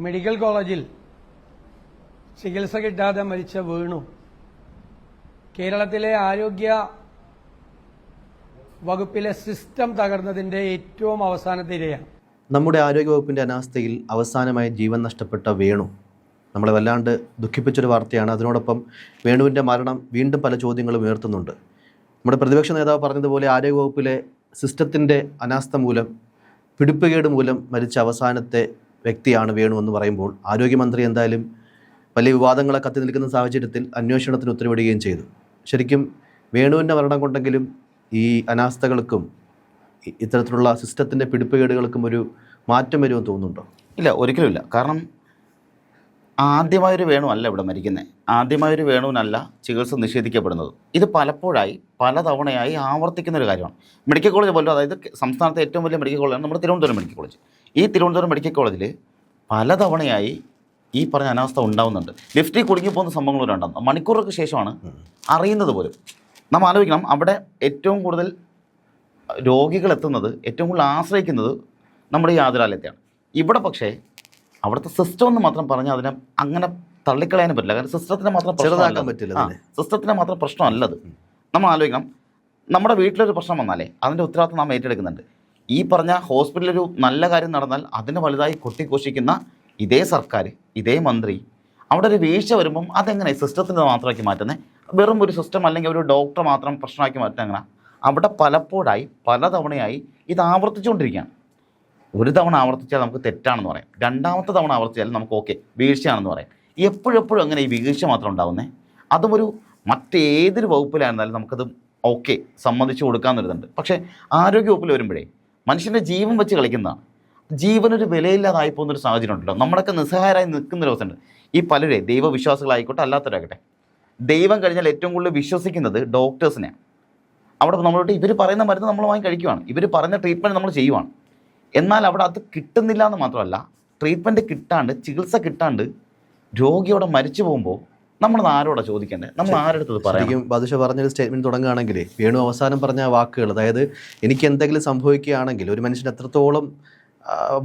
Medical കോളേജിൽ ചികിത്സ കിട്ടാതെ മരിച്ച വേണു. കേരളത്തിലെ ആരോഗ്യ വകുപ്പിലെ സിസ്റ്റം തകർന്നതിന്റെ ഏറ്റവും അവസാനത്തെ ഇരയാണ് നമ്മുടെ ആരോഗ്യവകുപ്പിന്റെ അനാസ്ഥയിൽ അവസാനമായി ജീവൻ നഷ്ടപ്പെട്ട വേണു. നമ്മളെ വല്ലാണ്ട് ദുഃഖിപ്പിച്ചൊരു വാർത്തയാണ്. അതിനോടൊപ്പം വേണുവിന്റെ മരണം വീണ്ടും പല ചോദ്യങ്ങളും ഉയർത്തുന്നുണ്ട്. നമ്മുടെ പ്രതിപക്ഷ നേതാവ് പറഞ്ഞതുപോലെ ആരോഗ്യവകുപ്പിലെ സിസ്റ്റത്തിന്റെ അനാസ്ഥ മൂലം പിടിപ്പുകേട് മൂലം മരിച്ച അവസാനത്തെ വ്യക്തിയാണ് വേണു എന്ന് പറയുമ്പോൾ ആരോഗ്യമന്ത്രി എന്തായാലും വലിയ വിവാദങ്ങളെ കത്തി നിൽക്കുന്ന സാഹചര്യത്തിൽ അന്വേഷണത്തിന് ഉത്തരവിടുകയും ചെയ്തു. ശരിക്കും വേണുവിന്റെ മരണം കൊണ്ടെങ്കിലും ഈ അനാസ്ഥകൾക്കും ഇത്തരത്തിലുള്ള സിസ്റ്റത്തിന്റെ പിടിപ്പുകേടുകൾക്കും ഒരു മാറ്റം വരുമെന്ന് തോന്നുന്നുണ്ടോ? ഇല്ല ഒരിക്കലും ഇല്ല. കാരണം ആദ്യമായൊരു വേണു അല്ല ഇവിടെ മരിക്കുന്നത് ആദ്യമായൊരു വേണുവിനല്ല ചികിത്സ നിഷേധിക്കപ്പെടുന്നത്. ഇത് പലപ്പോഴായി പലതവണയായി ആവർത്തിക്കുന്ന ഒരു കാര്യമാണ്. മെഡിക്കൽ കോളേജ് പോലും അതായത് സംസ്ഥാനത്തെ ഏറ്റവും വലിയ മെഡിക്കൽ കോളേജാണ് നമ്മുടെ തിരുവനന്തപുരം മെഡിക്കൽ കോളേജ്. ഈ തിരുവനന്തപുരം മെഡിക്കൽ കോളേജിൽ പലതവണയായി ഈ പറഞ്ഞ അനാവസ്ഥ ഉണ്ടാവുന്നുണ്ട്. ലിഫ്റ്റിൽ കുടുങ്ങി പോകുന്ന സംഭവങ്ങൾ ഉണ്ടാകും മണിക്കൂറുകൾക്ക് ശേഷമാണ് അറിയുന്നത് പോലും. നാം ആലോചിക്കണം അവിടെ ഏറ്റവും കൂടുതൽ രോഗികൾ എത്തുന്നത് ഏറ്റവും കൂടുതൽ ആശ്രയിക്കുന്നത് നമ്മുടെ ഈ ആതുരാലയത്തെയാണ്. ഇവിടെ പക്ഷേ അവിടുത്തെ സിസ്റ്റം എന്ന് മാത്രം പറഞ്ഞാൽ അതിനെ അങ്ങനെ തള്ളിക്കളയാനും പറ്റില്ല. കാരണം സിസ്റ്റത്തിന് മാത്രം ചെറുതാക്കാൻ പറ്റില്ല. സിസ്റ്റത്തിന് മാത്രം പ്രശ്നമല്ലത് നമ്മൾ ആലോചിക്കണം നമ്മുടെ വീട്ടിലൊരു പ്രശ്നം വന്നാലേ അതിന്റെ ഉത്തരവാദിത്വം നാം ഏറ്റെടുക്കുന്നുണ്ട്. ഈ പറഞ്ഞ ഹോസ്പിറ്റലിൽ ഒരു നല്ല കാര്യം നടന്നാൽ അതിന് വലുതായി കൊട്ടിഘോഷിക്കുന്ന ഇതേ സർക്കാർ ഇതേ മന്ത്രി അവിടെ ഒരു വീഴ്ച വരുമ്പം അതെങ്ങനെ സിസ്റ്റത്തിന്റെ മാത്രമാക്കി മാറ്റുന്നത് വെറും ഒരു സിസ്റ്റം അല്ലെങ്കിൽ ഒരു ഡോക്ടർ മാത്രം പ്രശ്നമാക്കി മാറ്റുന്നത് എങ്ങനെ? അവിടെ പലപ്പോഴായി പലതവണയായി ഇത് ആവർത്തിച്ചുകൊണ്ടിരിക്കുകയാണ്. ഒരു തവണ ആവർത്തിച്ചാൽ നമുക്ക് തെറ്റാണെന്ന് പറയാം. രണ്ടാമത്തെ തവണ ആവർത്തിച്ചാൽ നമുക്ക് ഓക്കെ വീഴ്ചയാണെന്ന് പറയാം. എപ്പോഴെപ്പോഴും എപ്പോഴും അങ്ങനെ ഈ വീഴ്ച മാത്രം ഉണ്ടാവുന്നേ? അതും ഒരു മറ്റേതൊരു വകുപ്പിലായിരുന്നാലും നമുക്കത് ഓക്കെ സമ്മതിച്ചു കൊടുക്കാമെന്നൊരിതുണ്ട് പക്ഷേ ആരോഗ്യ വകുപ്പിൽ വരുമ്പോഴേ മനുഷ്യന്റെ ജീവൻ വെച്ച് കളിക്കുന്നതാണ് ജീവനൊരു വിലയില്ലാതായി പോകുന്ന ഒരു സാഹചര്യം ഉണ്ടല്ലോ. നമ്മളൊക്കെ നിസ്സഹായരായി നിൽക്കുന്ന ഒരു അവസ്ഥയുണ്ട്. ഈ പലരെ ദൈവവിശ്വാസികളായിക്കോട്ടെ അല്ലാത്തവരാകട്ടെ ദൈവം കഴിഞ്ഞാൽ ഏറ്റവും കൂടുതൽ വിശ്വസിക്കുന്നത് ഡോക്ടേഴ്സിനെയാണ് അവിടെ നമ്മളോട്ട് ഇവർ പറയുന്ന മരുന്ന് നമ്മൾ വാങ്ങി കഴിക്കുവാണ്. ഇവർ പറയുന്ന ട്രീറ്റ്മെന്റ് നമ്മൾ ചെയ്യുവാണ്. എന്നാൽ അവിടെ അത് കിട്ടുന്നില്ല എന്ന് മാത്രമല്ല ട്രീറ്റ്മെന്റ് കിട്ടാണ്ട് ചികിത്സ കിട്ടാണ്ട് രോഗിയോടെ മരിച്ചു പോകുമ്പോൾ നമ്മൾ ആരോടാ ചോദിക്കേണ്ടത് നമ്മൾ ആരെടുത്തത് പറയാം? ബാദുഷ പറഞ്ഞൊരു സ്റ്റേറ്റ്മെന്റ് തുടങ്ങുകയാണെങ്കിൽ വേണു അവസാനം പറഞ്ഞ വാക്കുകൾ അതായത് എനിക്ക് എന്തെങ്കിലും സംഭവിക്കുകയാണെങ്കിൽ ഒരു മനുഷ്യൻ എത്രത്തോളം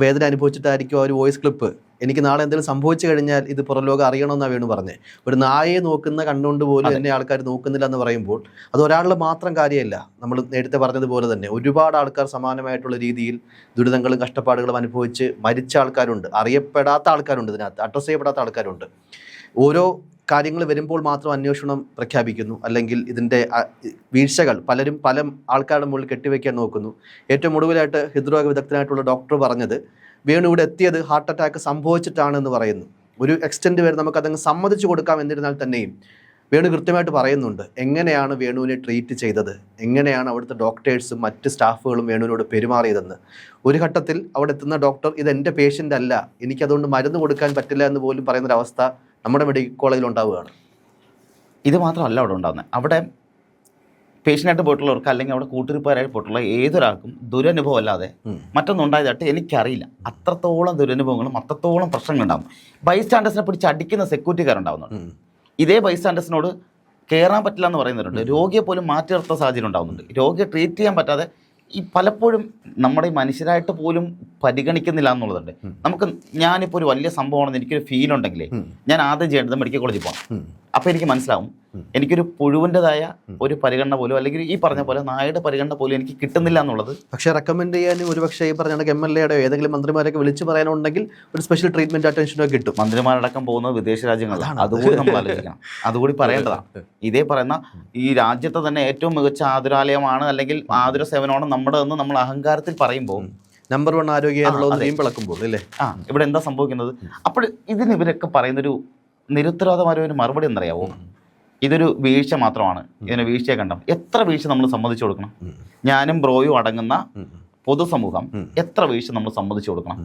വേദന അനുഭവിച്ചിട്ടായിരിക്കും ആ ഒരു വോയിസ് ക്ലിപ്പ് എനിക്ക് നാളെ എന്തെങ്കിലും സംഭവിച്ചു കഴിഞ്ഞാൽ ഇത് പുറംലോകം അറിയണമെന്നാണ് വേണു പറഞ്ഞത് ഒരു നായയെ നോക്കുന്ന കണ്ണുകൊണ്ട് പോലും എന്നെ ആൾക്കാർ നോക്കുന്നില്ല എന്ന് പറയുമ്പോൾ അത് ഒരാളുടെ മാത്രം കാര്യമല്ല. നമ്മൾ നേരത്തെ പറഞ്ഞതുപോലെ തന്നെ ഒരുപാട് ആൾക്കാർ സമാനമായിട്ടുള്ള രീതിയിൽ ദുരിതങ്ങളും കഷ്ടപ്പാടുകളും അനുഭവിച്ച് മരിച്ച ആൾക്കാരുണ്ട്. അറിയപ്പെടാത്ത ആൾക്കാരുണ്ട് ഇതിനകത്ത്. അഡ്രസ്സ് ചെയ്യപ്പെടാത്ത ആൾക്കാരുണ്ട്. ഓരോ കാര്യങ്ങൾ വരുമ്പോൾ മാത്രം അന്വേഷണം പ്രഖ്യാപിക്കുന്നു. അല്ലെങ്കിൽ ഇതിന്റെ വീഴ്ചകൾ പലരും പല ആൾക്കാരുടെ മുകളിൽ കെട്ടിവെക്കാൻ നോക്കുന്നു. ഏറ്റവും ഒടുവിലായിട്ട് ഹൃദ്രോഗ വിദഗ്ധനായിട്ടുള്ള ഡോക്ടർ പറഞ്ഞത് വേണു ഇവിടെ എത്തിയത് ഹാർട്ട് അറ്റാക്ക് സംഭവിച്ചിട്ടാണെന്ന് പറയുന്നു. ഒരു എക്സ്റ്റെൻഡ് വരെ നമുക്ക് അതങ്ങ് സമ്മതിച്ചു കൊടുക്കാം എന്നിരുന്നാൽ തന്നെയും. വേണു കൃത്യമായിട്ട് പറയുന്നുണ്ട് എങ്ങനെയാണ് വേണുവിനെ ട്രീറ്റ് ചെയ്തത്? എങ്ങനെയാണ് അവിടുത്തെ ഡോക്ടേഴ്സും മറ്റ് സ്റ്റാഫുകളും വേണുവിനോട് പെരുമാറിയതെന്ന്? ഒരു ഘട്ടത്തിൽ അവിടെ എത്തുന്ന ഡോക്ടർ ഇത് എന്റെ പേഷ്യന്റ് അല്ല. എനിക്കതുകൊണ്ട് മരുന്ന് കൊടുക്കാൻ പറ്റില്ല എന്ന് പോലും പറയുന്നൊരവസ്ഥ നമ്മുടെ മെഡിക്കൽ കോളേജിൽ ഉണ്ടാവുകയാണ്. ഇത് മാത്രമല്ല അവിടെ ഉണ്ടാകുന്നത് അവിടെ പേഷ്യന്റായിട്ട് പോയിട്ടുള്ളവർക്ക് അല്ലെങ്കിൽ അവിടെ കൂട്ടുകാരായിട്ട് പോയിട്ടുള്ള ഏതൊരാൾക്കും ദുരനുഭവം അല്ലാതെ. മറ്റൊന്നും ഉണ്ടായതായിട്ട് എനിക്കറിയില്ല. അത്രത്തോളം ദുരനുഭവങ്ങളും അത്രത്തോളം പ്രശ്നങ്ങളുണ്ടാകും ബൈസ്റ്റാൻഡേഴ്സിനെ പിടിച്ച് അടിക്കുന്ന സെക്യൂരിറ്റിക്കാരുണ്ടാവുന്നുണ്ട്. ഇതേ ബൈസ്റ്റാൻഡേഴ്സിനോട് കയറാൻ പറ്റില്ല എന്ന് പറയുന്നവരുണ്ട് രോഗിയെ പോലും മാറ്റി നിർത്തുന്ന സാഹചര്യം ഉണ്ടാകുന്നുണ്ട് രോഗിയെ ട്രീറ്റ് ചെയ്യാൻ പറ്റാതെ ഈ പലപ്പോഴും നമ്മുടെ ഈ മനുഷ്യരായിട്ട് പോലും പരിഗണിക്കുന്നില്ല എന്നുള്ളതുണ്ട്. നമുക്ക് ഞാനിപ്പോൾ ഒരു വലിയ സംഭവമാണെന്ന് എനിക്കൊരു ഫീൽ ഉണ്ടെങ്കിലേ ഞാൻ ആദ്യം ചെയ്യേണ്ടത് മെഡിക്കൽ കോളേജിൽ പോകണം അപ്പോൾ എനിക്ക് മനസ്സിലാവും. എനിക്കൊരു പുഴുവിന്റെതായ ഒരു പരിഗണന പോലും അല്ലെങ്കിൽ ഈ പറഞ്ഞ പോലെ നായയുടെ പരിഗണന പോലും എനിക്ക് കിട്ടുന്നില്ല എന്നുള്ളത്. പക്ഷേ റെക്കമെൻഡ് ചെയ്യാനും ഒരു പക്ഷേ ഈ പറഞ്ഞ എം എൽ എയുടെ ഏതെങ്കിലും മന്ത്രിമാരൊക്കെ വിളിച്ച് പറയാനുണ്ടെങ്കിൽ ഒരു സ്പെഷ്യൽ ട്രീറ്റ്മെന്റ് അറ്റൻഷനോ കിട്ടും. മന്ത്രിമാരടക്കം പോകുന്നത് വിദേശ രാജ്യങ്ങളാണ് അതുകൂടി നമ്മൾ ആലോചിക്കണം. അതുകൂടി പറയേണ്ടതാണ് ഇതേ പറയുന്ന ഈ രാജ്യത്തെ തന്നെ ഏറ്റവും മികച്ച ആതുരാലയമാണ് അല്ലെങ്കിൽ ആതുര സേവനമാണ് നമ്മുടെ എന്ന് നമ്മൾ അഹങ്കാരത്തിൽ പറയുമ്പോൾ നമ്പർ വൺ ആരോഗ്യ നീമ്പിളക്കുമ്പോൾ അല്ലേ ആ ഇവിടെ എന്താ സംഭവിക്കുന്നത്? അപ്പോൾ ഇതിന് ഇവരൊക്കെ പറയുന്നൊരു നിരുത്തരവാദമായ ഒരു മറുപടി എന്നറിയാവോ ഇതൊരു വീഴ്ച മാത്രമാണ്. ഇതിനെ വീഴ്ചയെ കണ്ടം എത്ര വീഴ്ച നമ്മൾ സമ്മതിച്ചു കൊടുക്കണം? ഞാനും ബ്രോയും അടങ്ങുന്ന പൊതുസമൂഹം എത്ര വീഴ്ച നമ്മൾ സമ്മതിച്ചു കൊടുക്കണം?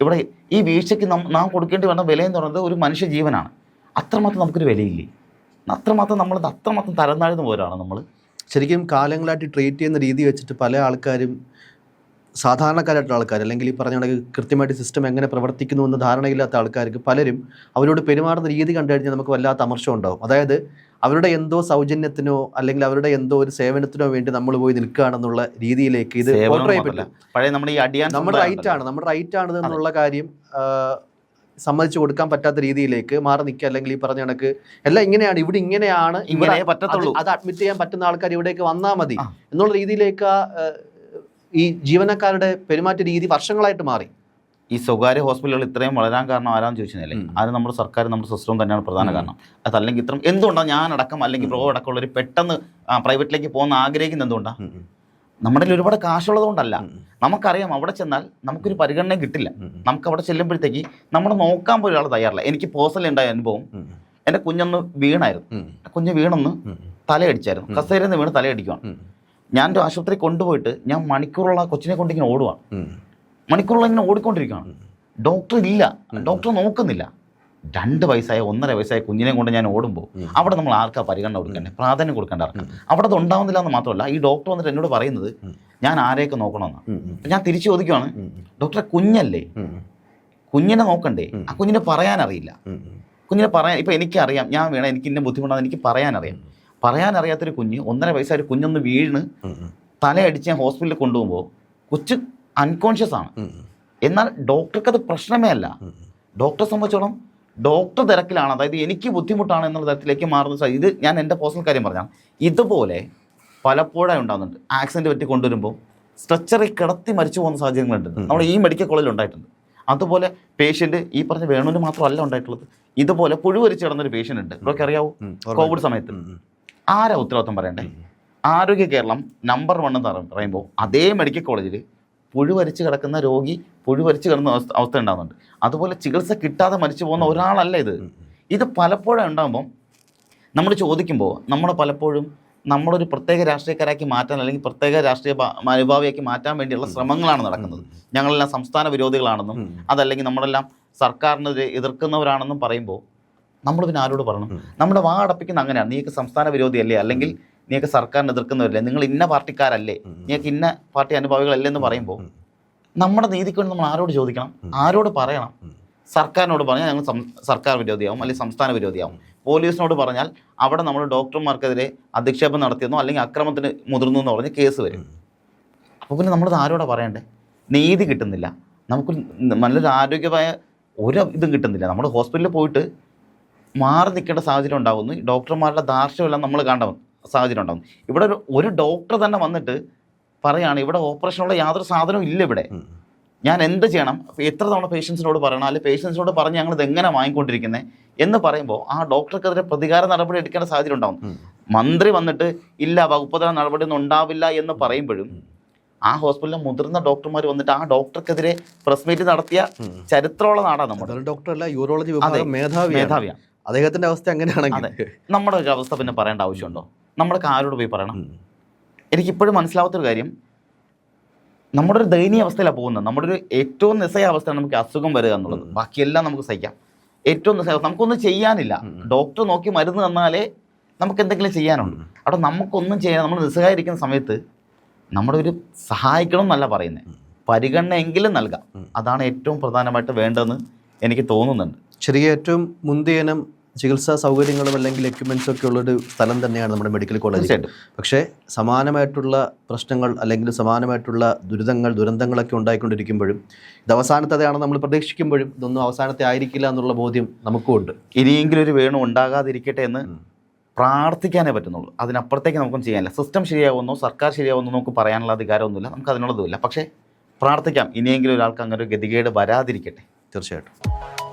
ഇവിടെ ഈ വീഴ്ചയ്ക്ക് നം- കൊടുക്കേണ്ടി വന്ന വില എന്ന് പറയുന്നത് ഒരു മനുഷ്യ ജീവനാണ് അത്രമാത്രം നമുക്കൊരു വിലയില്ലേ? അത്രമാത്രം നമ്മൾ അത്രമാത്രം തരം താഴ്ന്നു പോരാണ് നമ്മൾ ശരിക്കും കാലങ്ങളായിട്ട് ട്രീറ്റ് ചെയ്യുന്ന രീതി വെച്ചിട്ട് പല ആൾക്കാരും സാധാരണക്കാരായിട്ടുള്ള ആൾക്കാർ അല്ലെങ്കിൽ ഈ പറഞ്ഞ കണക്ക് കൃത്യമായിട്ട് സിസ്റ്റം എങ്ങനെ പ്രവർത്തിക്കുന്നു എന്ന് ധാരണയില്ലാത്ത ആൾക്കാർക്ക് പലരും അവരോട് പെരുമാറുന്ന രീതി കണ്ടു കഴിഞ്ഞാൽ നമുക്ക് വല്ലാത്ത അമർഷം ഉണ്ടാവും. അതായത് അവരുടെ എന്തോ സൗജന്യത്തിനോ അല്ലെങ്കിൽ അവരുടെ എന്തോ ഒരു സേവനത്തിനോ വേണ്ടി നമ്മൾ പോയി നിൽക്കുകയാണെന്നുള്ള രീതിയിലേക്ക് ഇത് പഴയ നമ്മുടെ ഈ അടിയാൻ നമ്മുടെ റൈറ്റ് ആണ്. നമ്മുടെ റൈറ്റ് ആണ് എന്നുള്ള കാര്യം സമ്മതിച്ചു കൊടുക്കാൻ പറ്റാത്ത രീതിയിലേക്ക് മാറി നിൽക്കുക അല്ലെങ്കിൽ ഈ പറഞ്ഞ കണക്ക് എല്ലാം ഇങ്ങനെയാണ്. ഇവിടെ ഇങ്ങനെയാണ്. ഇവിടെ അത് അഡ്മിറ്റ് ചെയ്യാൻ പറ്റുന്ന ആൾക്കാർ ഇവിടേക്ക് വന്നാൽ മതി എന്നുള്ള രീതിയിലേക്ക് ഈ ജീവനക്കാരുടെ പെരുമാറ്റ രീതി വർഷങ്ങളായിട്ട് മാറി. ഈ സ്വകാര്യ ഹോസ്പിറ്റലുകൾ ഇത്രയും വളരാൻ കാരണം ആരാന്ന് ചോദിച്ചില്ലേ. അത് നമ്മുടെ സർക്കാർ നമ്മുടെ സിസ്റ്റം തന്നെയാണ് പ്രധാന കാരണം. അതല്ലെങ്കിൽ ഇത്രയും എന്തുകൊണ്ടാണ് ഞാൻ അടക്കം അല്ലെങ്കിൽ പ്രോ അടക്കമുള്ളവർ പെട്ടെന്ന് പ്രൈവറ്റിലേക്ക് പോകുന്ന ആഗ്രഹിക്കുന്ന എന്തുകൊണ്ടാണ് നമ്മുടെ ഒരുപാട് കാശുള്ളതുകൊണ്ടല്ല നമുക്കറിയാം അവിടെ ചെന്നാൽ നമുക്കൊരു പരിഗണന കിട്ടില്ല. നമുക്ക് അവിടെ ചെല്ലുമ്പോഴത്തേക്ക് നമ്മൾ നോക്കാൻ പോലും ഒരാൾ തയ്യാറില്ല. എനിക്ക് പേഴ്സണൽ ഉണ്ടായ അനുഭവം എന്റെ കുഞ്ഞൊന്ന് വീണായിരുന്നു. കുഞ്ഞ് വീണൊന്ന് തലയടിച്ചായിരുന്നു. കസേരന്ന് വീണ് തലയടിക്കുവാണ്. ഞാൻ ഒരു ആശുപത്രി കൊണ്ടുപോയിട്ട് ഞാൻ മണിക്കൂറുള്ള കൊച്ചിനെ കൊണ്ട് ഇങ്ങനെ ഓടുവാണ് മണിക്കൂറുള്ള ഇങ്ങനെ ഓടിക്കൊണ്ടിരിക്കുകയാണ് ഡോക്ടർ ഇല്ല. ഡോക്ടർ നോക്കുന്നില്ല. രണ്ട് വയസ്സായ ഒന്നര വയസ്സായ കുഞ്ഞിനെ കൊണ്ട് ഞാൻ ഓടുമ്പോൾ അവിടെ നമ്മൾ ആർക്കാ പരിഗണന കൊടുക്കണ്ടേ പ്രാധാന്യം കൊടുക്കേണ്ട ആർക്കാ? അവിടെ അത് ഉണ്ടാവുന്നില്ല എന്ന് മാത്രമല്ല ഈ ഡോക്ടർ വന്നിട്ട് എന്നോട് പറയുന്നത് ഞാൻ ആരെയൊക്കെ നോക്കണമെന്നാണ് ഞാൻ തിരിച്ചു ചോദിക്കുവാണ് ഡോക്ടറെ കുഞ്ഞല്ലേ? കുഞ്ഞിനെ നോക്കണ്ടേ? ആ കുഞ്ഞിനെ പറയാനറിയില്ല. കുഞ്ഞിനെ പറയാൻ ഇപ്പം എനിക്കറിയാം ഞാൻ വേണം എനിക്ക് ഇന്ന ബുദ്ധിമുട്ടാണെന്ന് എനിക്ക് പറയാനറിയാം. പറയാനറിയാത്തൊരു കുഞ്ഞ് ഒന്നര വയസ്സായ ഒരു കുഞ്ഞൊന്ന് വീണ് തലയടിച്ച് ഞാൻ ഹോസ്പിറ്റലിൽ കൊണ്ടുപോകുമ്പോൾ കൊച്ച് അൺകോൺഷ്യസ് ആണ്. എന്നാൽ ഡോക്ടർക്ക് അത് പ്രശ്നമേ അല്ല. ഡോക്ടറെ സംബന്ധിച്ചോളം ഡോക്ടർ തിരക്കിലാണ്. അതായത് എനിക്ക് ബുദ്ധിമുട്ടാണ് എന്നുള്ള തരത്തിലേക്ക് മാറുന്ന ഇത് ഞാൻ എന്റെ പേഴ്സണൽ കാര്യം പറഞ്ഞാൽ ഇതുപോലെ പലപ്പോഴായി ഉണ്ടാകുന്നുണ്ട് ആക്സിഡന്റ് പറ്റി കൊണ്ടുവരുമ്പോൾ സ്ട്രെച്ചറിൽ കിടത്തി മരിച്ചു പോകുന്ന സാഹചര്യങ്ങളുണ്ട്. നമ്മുടെ ഈ മെഡിക്കൽ കോളേജിൽ ഉണ്ടായിട്ടുണ്ട്. അതുപോലെ പേഷ്യന്റ് ഈ പറഞ്ഞ വേണുവിന് മാത്രമല്ല ഉണ്ടായിട്ടുള്ളത്. ഇതുപോലെ പുഴുവരിച്ച് കിടന്നൊരു പേഷ്യന്റ് ഉണ്ട്. ഇതൊക്കെ അറിയാവോ കോവിഡ് സമയത്ത്. ആരാ ഉത്തരവാദിത്വം പറയണ്ടേ? ആരോഗ്യ കേരളം നമ്പർ വൺ എന്ന് പറ- പറയുമ്പോൾ അതേ മെഡിക്കൽ കോളേജിൽ പുഴുവരിച്ച് കിടക്കുന്ന രോഗി പുഴുവരിച്ച് കിടന്ന അവസ്ഥ അവസ്ഥ ഉണ്ടാകുന്നുണ്ട് അതുപോലെ ചികിത്സ കിട്ടാതെ മരിച്ചു പോകുന്ന ഒരാളല്ല ഇത്. ഇത് പലപ്പോഴും ഉണ്ടാകുമ്പം നമ്മൾ ചോദിക്കുമ്പോൾ നമ്മൾ പലപ്പോഴും നമ്മളൊരു പ്രത്യേക രാഷ്ട്രീയക്കാരാക്കി മാറ്റാൻ അല്ലെങ്കിൽ പ്രത്യേക രാഷ്ട്രീയ അനുഭാവിയാക്കി മാറ്റാൻ വേണ്ടിയുള്ള ശ്രമങ്ങളാണ് നടക്കുന്നത്. ഞങ്ങളെല്ലാം സംസ്ഥാന വിരോധികളാണെന്നും അതല്ലെങ്കിൽ നമ്മളെല്ലാം സർക്കാരിനെതിരെ എതിർക്കുന്നവരാണെന്നും പറയുമ്പോൾ നമ്മൾ പിന്നെ ആരോട് പറയണം? നമ്മുടെ വാ അടപ്പിക്കുന്ന അങ്ങനെയാണ് നീക്ക് സംസ്ഥാന വിരോധിയല്ലേ? അല്ലെങ്കിൽ നീക്ക് സർക്കാരിനെ എതിർക്കുന്നവരല്ലേ? നിങ്ങൾ ഇന്ന പാർട്ടിക്കാരല്ലേ? നീക്ക് ഇന്ന പാർട്ടി അനുഭാവികളല്ലേ എന്ന് പറയുമ്പോൾ നമ്മുടെ നീതിക്ക് വേണ്ടി നമ്മൾ ആരോട് ചോദിക്കണം? ആരോട് പറയണം? സർക്കാരിനോട് പറഞ്ഞാൽ ഞങ്ങൾ സർക്കാർ വിരോധിയാവും അല്ലെങ്കിൽ സംസ്ഥാന വിരോധിയാവും. പോലീസിനോട് പറഞ്ഞാൽ അവിടെ നമ്മൾ ഡോക്ടർമാർക്കെതിരെ അധിക്ഷേപം നടത്തിയെന്നോ അല്ലെങ്കിൽ അക്രമത്തിന് മുതിർന്നു എന്ന് പറഞ്ഞ് കേസ് വരും. അപ്പോൾ പിന്നെ നമ്മളത് ആരോടാ പറയണ്ടേ? നീതി കിട്ടുന്നില്ല. നമുക്ക് നല്ലൊരു ആരോഗ്യമായ ഒരു ഇതും കിട്ടുന്നില്ല. നമ്മൾ ഹോസ്പിറ്റലിൽ പോയിട്ട് മാറി നിൽക്കേണ്ട സാഹചര്യം ഉണ്ടാകുന്നു ഡോക്ടർമാരുടെ ധാർഷ്ട്യമെല്ലാം നമ്മൾ കാണേണ്ട സാഹചര്യം ഉണ്ടാകുന്നു ഇവിടെ ഒരു ഒരു ഡോക്ടർ തന്നെ വന്നിട്ട് പറയാണ് ഇവിടെ ഓപ്പറേഷനുള്ള യാതൊരു സാധനവും ഇല്ല ഇവിടെ. ഞാൻ എന്ത് ചെയ്യണം? എത്ര തവണ പേഷ്യൻസിനോട് പറയണം? അല്ലെങ്കിൽ പേഷ്യൻസിനോട് പറഞ്ഞ് ഞങ്ങൾ ഇത് എങ്ങനെ വാങ്ങിക്കൊണ്ടിരിക്കുന്നത് എന്ന് പറയുമ്പോൾ ആ ഡോക്ടർക്കെതിരെ പ്രതികാര നടപടി എടുക്കേണ്ട സാഹചര്യം ഉണ്ടാകും മന്ത്രി വന്നിട്ട് ഇല്ല വകുപ്പുതല നടപടി ഒന്നും ഉണ്ടാവില്ല എന്ന് പറയുമ്പോഴും ആ ഹോസ്പിറ്റലിലെ മുതിർന്ന ഡോക്ടർമാർ വന്നിട്ട് ആ ഡോക്ടർക്കെതിരെ പ്രസ് മീറ്റ് നടത്തിയ ചരിത്രമുള്ള നാടാണ് നമ്മുടെ ഡോക്ടർ ഡോക്ടറല്ല യൂറോളജി മേധാവി മേധാവിയാണ്. അദ്ദേഹത്തിന്റെ അവസ്ഥ അങ്ങനെയാണെങ്കിൽ. നമ്മുടെ ഒരു അവസ്ഥ പിന്നെ പറയേണ്ട ആവശ്യമുണ്ടോ? നമ്മളൊക്കെ ആരോട് പോയി പറയണം? എനിക്കിപ്പോഴും മനസ്സിലാവാത്തൊരു കാര്യം നമ്മുടെ ഒരു ദയനീയ അവസ്ഥയിലാണ് പോകുന്നത്. നമ്മുടെ ഒരു ഏറ്റവും നിസ്സയ അവസ്ഥയാണ് നമുക്ക് അസുഖം വരിക എന്നുള്ളത്. ബാക്കിയെല്ലാം നമുക്ക് സഹിക്കാം. ഏറ്റവും നിസ്സയ അവസ്ഥ. നമുക്കൊന്നും ചെയ്യാനില്ല. ഡോക്ടർ നോക്കി മരുന്ന് തന്നാലേ നമുക്ക് എന്തെങ്കിലും ചെയ്യാനുണ്ട് അവിടെ നമുക്കൊന്നും ചെയ്യാൻ നമ്മൾ നിസ്സഹായിരിക്കുന്ന സമയത്ത് നമ്മുടെ ഒരു സഹായിക്കണം എന്നല്ല പറയുന്നത് പരിഗണന എങ്കിലും നൽകാം. അതാണ് ഏറ്റവും പ്രധാനമായിട്ട് വേണ്ടതെന്ന് എനിക്ക് തോന്നുന്നുണ്ട്. ചെറിയ ഏറ്റവും മുന്തിയനം ചികിത്സാ സൗകര്യങ്ങളും അല്ലെങ്കിൽ എക്യുപ്മെന്റ്സും ഒക്കെ ഉള്ളൊരു സ്ഥലം തന്നെയാണ് നമ്മുടെ മെഡിക്കൽ കോളേജ് പക്ഷേ സമാനമായിട്ടുള്ള പ്രശ്നങ്ങൾ അല്ലെങ്കിൽ സമാനമായിട്ടുള്ള ദുരിതങ്ങൾ ദുരന്തങ്ങളൊക്കെ ഉണ്ടായിക്കൊണ്ടിരിക്കുമ്പോഴും ഇത് അവസാനത്തേതാണെന്ന് നമ്മൾ പ്രതീക്ഷിക്കുമ്പോഴും ഇതൊന്നും അവസാനത്തെ ആയിരിക്കില്ല എന്നുള്ള ബോധ്യം നമുക്കും ഉണ്ട്. ഇനിയെങ്കിലും ഒരു വേണു ഉണ്ടാകാതിരിക്കട്ടെ എന്ന് പ്രാർത്ഥിക്കാനേ പറ്റുന്നുള്ളൂ. അതിനപ്പുറത്തേക്ക് നമുക്കൊന്നും ചെയ്യാനില്ല സിസ്റ്റം ശരിയാവുന്നോ സർക്കാർ ശരിയാവുന്നോ നമുക്ക് പറയാനുള്ള അധികാരമൊന്നുമില്ല. നമുക്ക് അതിനുള്ളതുമില്ല. പക്ഷേ പ്രാർത്ഥിക്കാം ഇനിയെങ്കിലും ഒരാൾക്ക് അങ്ങനെ ഒരു ഗതികേട് വരാതിരിക്കട്ടെ. തീർച്ചയായിട്ടും.